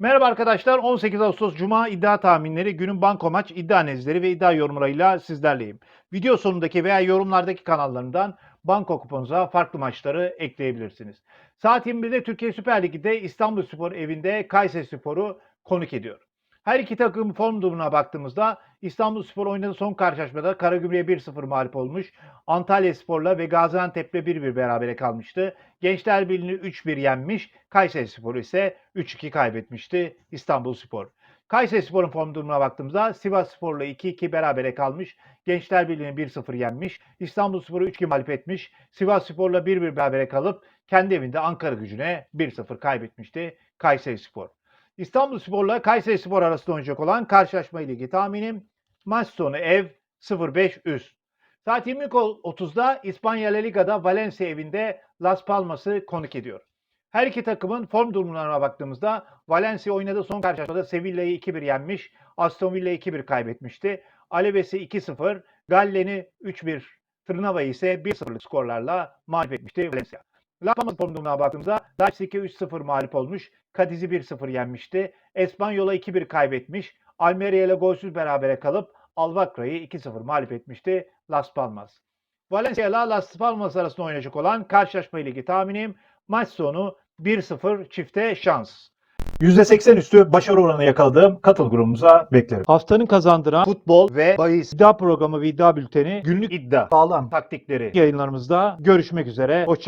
Merhaba arkadaşlar. 18 Ağustos Cuma iddia tahminleri, günün banko maç, iddia analizleri ve iddia yorumlarıyla sizlerleyim. Video sonundaki veya yorumlardaki kanallarından banko kuponunuza farklı maçları ekleyebilirsiniz. Saat 21'de Türkiye Süper Ligi'de İstanbul Spor evinde Kayseri Spor'u konuk ediyor. Her iki takım form durumuna baktığımızda İstanbul Spor oynadığı son karşılaşmada Karagümrük'e 1-0 mağlup olmuş. Antalya Spor'la ve Gaziantep'le 1-1 berabere kalmıştı. Gençler Birliği'ni 3-1 yenmiş. Kayseri Spor ise 3-2 kaybetmişti İstanbul Spor. Kayseri Spor'un form durumuna baktığımızda Sivas Spor'la 2-2 berabere kalmış. Gençler Birliği'ni 1-0 yenmiş. İstanbul Spor'u 3-2 mağlup etmiş. Sivas Spor'la 1-1 berabere kalıp kendi evinde Ankara gücüne 1-0 kaybetmişti Kayseri Spor. İstanbul Spor'la Kayseri Spor arasında oynayacak olan karşılaşma ilgili tahminim maç sonu ev 0-5 üst. Saat 20.30'da İspanya La Liga'da Valencia evinde Las Palmas'ı konuk ediyor. Her iki takımın form durumlarına baktığımızda Valencia oynadığı son karşılaşmada Sevilla'yı 2-1 yenmiş, Aston Villa'yı 2-1 kaybetmişti. Aleves'i 2-0, Gallen'i 3-1, Tırnava'yı ise 1-0'lık skorlarla mağlup etmişti Valencia. Las Palmas form durumuna baktığımızda Leipzig'e 3-0 mağlup olmuş, Cadiz'i 1-0 yenmişti. Espanyol'a 2-1 kaybetmiş, Almeria ile golsüz berabere kalıp Alvacra'yı 2-0 mağlup etmişti Las Palmas. Valencia ile Las Palmas arasında oynayacak olan karşılaşma ilgili tahminim maç sonu 1-0 çifte şans. %80 üstü başarı oranı yakaladığım katıl grubumuza beklerim. Haftanın kazandıran futbol ve bahis iddia programı ve iddia bülteni günlük iddia Sağlam. taktikleri yayınlarımızda görüşmek üzere. Hoşçakalın.